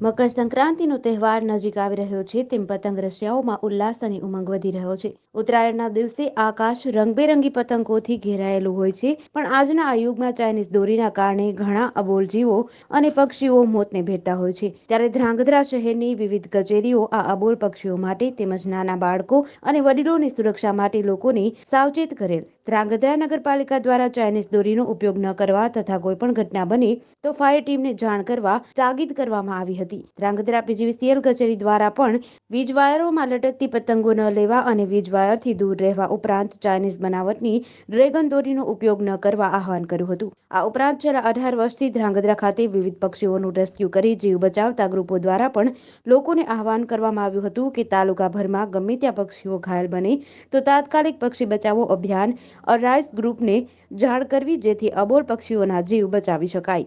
મકર સંક્રાંતિનો તહેવાર નજીક આવી રહ્યો છે, તેમ પતંગ રશિયાઓમાં ઉલ્લાસ અને ઉમંગ વધી રહ્યો છે. ઉત્તરાયણના દિવસે આકાશ રંગબેરંગી પતંગોથી ઘેરાયેલું હોય છે, પણ આજના આ યુગમાં ચાઇનીઝ દોરીના કારણે ઘણા અબોલ જીવો અને પક્ષીઓ મોતને ભેટતા હોય છે. ત્યારે ધ્રાંગધ્રા શહેરની વિવિધ કચેરીઓ આ અબોલ પક્ષીઓ માટે તેમજ નાના બાળકો અને વડીલોની સુરક્ષા માટે લોકોને સાવચેત કરેલ. ધ્રાંગધ્રા નગરપાલિકા દ્વારા ચાઇનીઝ દોરીનો ઉપયોગ ન કરવા તથા કોઈપણ ઘટના બને તો ફાયર ટીમને જાણ કરવા તાકીદ કરવામાં આવી હતી. ધ્રાંગધ્રા પીજીવીસીએલ કચેરી દ્વારા પણ વીજ વાયરોમાં લટકતી પતંગો ન લેવા અને વીજ વાયરથી દૂર રહેવા ઉપરાંત ચાઇનીઝ બનાવટની ડ્રેગન દોરીનો ઉપયોગ ન કરવા આહવાન કર્યું હતું. આ ઉપરાંત છેલ્લા અઢાર વર્ષથી ધ્રાંગધ્રા ખાતે વિવિધ પક્ષીઓનું રેસ્ક્યુ કરી જીવ બચાવતા ગ્રુપો દ્વારા પણ લોકોને આહવાન કરવામાં આવ્યું હતું કે તાલુકાભરમાં ગમે ત્યાં પક્ષીઓ ઘાયલ બને તો તાત્કાલિક પક્ષી બચાવો અભિયાન અરાઇઝ ગ્રુપને જાણ કરવી જેથી અબોલ પક્ષીઓના જીવ બચાવી શકાય.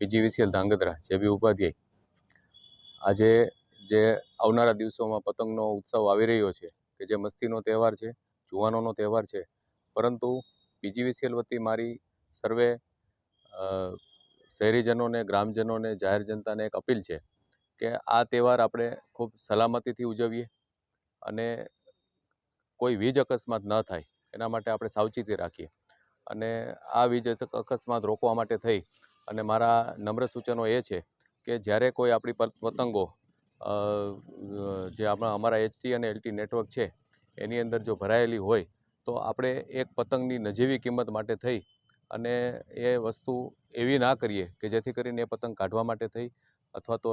PGVCL Dhrangadhra JB Upadhyay. આજે જે આવનારા દિવસોમાં પતંગનો ઉત્સવ આવી રહ્યો છે, કે જે મસ્તીનો તહેવાર છે, જુવાનોનો તહેવાર છે, પરંતુ પીજીવીસીએલ વતી મારી સર્વે શહેરીજનોને, ગ્રામજનોને, જાહેર જનતાને એક અપીલ છે કે આ તહેવાર આપણે ખૂબ સલામતીથી ઉજવીએ અને કોઈ વીજ અકસ્માત ન થાય, એના માટે આપણે સાવચેતી રાખીએ. અને આ વીજ અકસ્માત રોકવા માટે થઈ અને મારા નમ્ર સૂચનો એ છે કે જ્યારે કોઈ આપણી પત- પતંગો જે આપણા, અમારા એચટી અને એલટી નેટવર્ક છે, એની અંદર જો ભરાયેલી હોય, તો આપણે એક પતંગની નજીવી કિંમત માટે થઈ અને એ વસ્તુ એવી ના કરીએ કે જેથી કરીને એ પતંગ કાઢવા માટે થઈ અથવા તો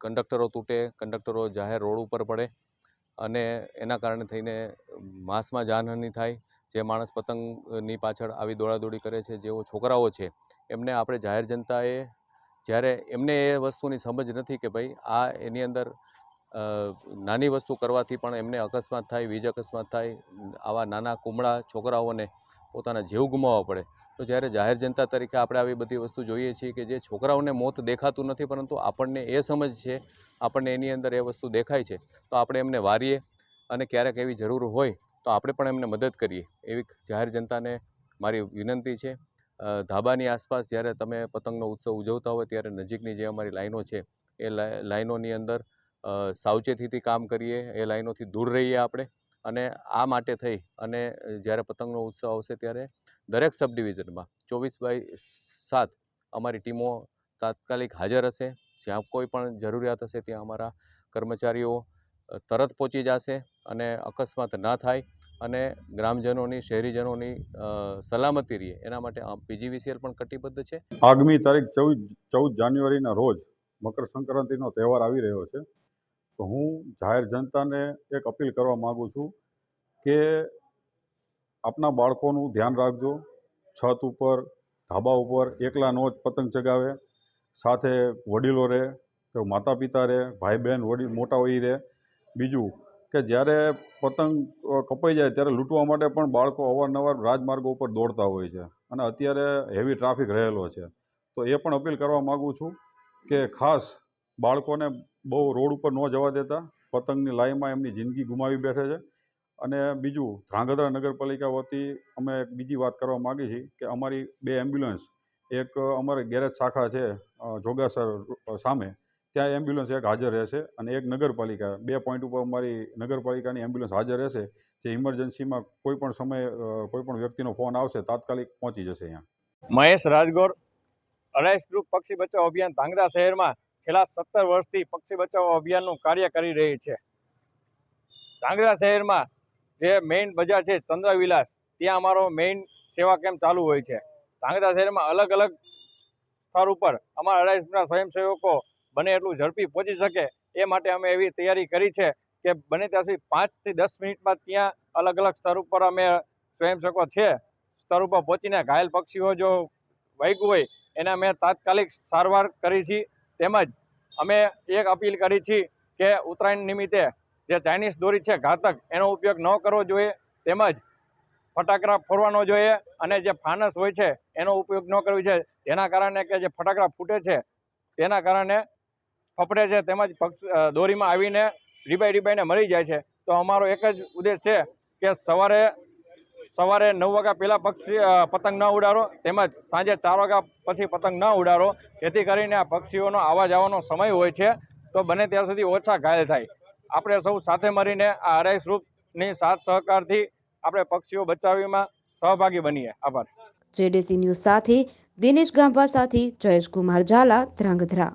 કંડક્ટરો તૂટે, કંડક્ટરો જાહેર રોડ ઉપર પડે અને એના કારણે થઈને માસમાં જાનહાનિ થાય જે માણસ પતંગની પાછળ આવી દોડાદોડી કરે છે, જેઓ છોકરાઓ છે, એમને આપણે જાહેર જનતાએ જ્યારે એમને એ વસ્તુની સમજ નથી કે ભાઈ આ એની અંદર નાની વસ્તુ કરવાથી પણ એમને અકસ્માત થાય, વીજ અકસ્માત થાય, આવા નાના કુમળા છોકરાઓને પોતાના જીવ ગુમાવવા પડે. તો જ્યારે જાહેર જનતા તરીકે આપણે આવી બધી વસ્તુ જોઈએ છીએ કે જે છોકરાઓને મોત દેખાતું નથી, પરંતુ આપણને એ સમજ છે, આપણને એની અંદર એ વસ્તુ દેખાય છે, તો આપણે એમને વારીએ અને ક્યારેક એવી જરૂર હોય તો આપણે પણ એમને મદદ કરીએ. એવી જાહેર જનતાને મારી વિનંતી છે. ધાબાની આસપાસ જ્યારે તમે પતંગનો ઉત્સવ ઉજવતા હોય ત્યારે નજીકની જે અમારી લાઈનો છે, એ લાઈ- લાઈનોની અંદર સાવચેતીથી કામ કરીએ. એ લાઈનોથી દૂર રહીએ આપણે અને આ માટે થઈ અને જ્યારે પતંગનો ઉત્સવ આવશે ત્યારે દરેક સબ ડિવિઝનમાં ચોવીસ બાય સાત અમારી ટીમો તાત્કાલિક હાજર હશે. જ્યાં કોઈ પણ જરૂરિયાત હશે ત્યાં અમારા કર્મચારીઓ તરત પહોંચી જશે અને અકસ્માત ના થાય અને ગ્રામજનોની, શહેરીજનોની સલામતી રહે. એના માટે પીજીવીસીએલ પણ કટિબદ્ધ છે. આગામી તારીખ ચૌદ ચૌદ જાન્યુઆરીના રોજ મકર સંક્રાંતિનો તહેવાર આવી રહ્યો છે. તો હું જાહેર જનતાને એક અપીલ કરવા માગું છું કે આપના બાળકોનું ધ્યાન રાખજો. છત ઉપર, ધાબા ઉપર એકલા નો જ પતંગ ચગાવે. સાથે વડીલો રહે કે માતા પિતા રહે ભાઈ બહેન વડીલ, મોટા હોય રહે. બીજું કે જ્યારે પતંગ કપાઈ જાય ત્યારે લૂંટવા માટે પણ બાળકો અવારનવાર રાજમાર્ગો ઉપર દોડતા હોય છે અને અત્યારે હેવી ટ્રાફિક રહેલો છે. તો એ પણ અપીલ કરવા માગું છું કે ખાસ બાળકોને બહુ રોડ ઉપર ન જવા દેતા. પતંગની લાઈમાં એમની જિંદગી ગુમાવી બેઠે છે. અને બીજું, ધ્રાંગધ્રા નગરપાલિકા વતી અમે એક બીજી વાત કરવા માગીએ છીએ કે અમારી બે એમ્બ્યુલન્સ એક અમારે ગેરેજ શાખા છે જોગાસર સામે. ત્યાં એમ્બ્યુલન્સ એક હાજર રહેશે અને એક નગરપાલિકા, બે પોઈન્ટ ઉપર અમારી નગરપાલિકાની એમ્બ્યુલન્સ હાજર રહેશે, જે ઇમરજન્સીમાં કોઈ પણ સમયે કોઈ પણ વ્યક્તિનો ફોન આવશે, તાત્કાલિક પહોંચી જશે અહીંયા. મહેશ રાજગોર અરાઈસ ગ્રુપ પક્ષી બચાવ અભિયાન ધાંગધ્રા શહેરમાં છેલ્લા સત્તર વર્ષથી પક્ષી બચાવ અભિયાનનું કાર્ય કરી રહી છે. ધાંગધ્રા શહેરમાં જે મેઇન બજાર છે ચંદ્રવિલાસ, ત્યાં અમારો મેઇન સેવા કેમ્પ ચાલુ હોય છે. ધાંગધ્રા શહેરમાં અલગ અલગ સ્થળ ઉપર અમારા અરાઈસ ગ્રુપના સ્વયંસેવકો બને એટલું ઝડપી પહોંચી શકે, એ માટે અમે એવી તૈયારી કરી છે કે બને ત્યાં સુધી પાંચથી દસ મિનિટમાં ત્યાં અલગ અલગ સ્તર ઉપર અમે સ્વયંસેવકો છે, સ્તર ઉપર પહોંચીને ઘાયલ પક્ષીઓ જો વાગ્યું હોય, એને અમે તાત્કાલિક સારવાર કરી છે. તેમજ અમે એક અપીલ કરી છે કે ઉત્તરાયણ નિમિત્તે જે ચાઇનીઝ દોરી છે ઘાતક, એનો ઉપયોગ ન કરવો જોઈએ. તેમજ ફટાકડા ફોરવાનો જોઈએ અને જે ફાનસ હોય છે, એનો ઉપયોગ ન કરવો છે તેના કારણે કે જે ફટાકડા ફૂટે છે, તેના કારણે ફફડે છે, તેમજ પક્ષ દોરીમાં આવીને રીબાઈ રીબાઈને મરી જાય છે. તો અમારો એક જ ઉદ્દેશ છે કે સવારે સવારે નવ વાગ્યા પહેલાં પક્ષી પતંગ ન ઉડાડો, તેમજ સાંજે ચાર વાગ્યા પછી પતંગ ન ઉડાડો, જેથી કરીને આ પક્ષીઓનો આવવા જવાનો સમય હોય છે, તો બને ત્યાર સુધી ઓછા ઘાયલ થાય. આપણે સૌ સાથે મળીને આ અરાઈસ ગ્રુપની સાથ સહકારથી આપણે પક્ષીઓ બચાવીમાં સહભાગી બનીએ. આભાર. જેડીસી ન્યૂઝ સાથે દિનેશ ગાંભા સાથે જયેશ કુમાર ઝાલા, ધ્રાંગધ્રા.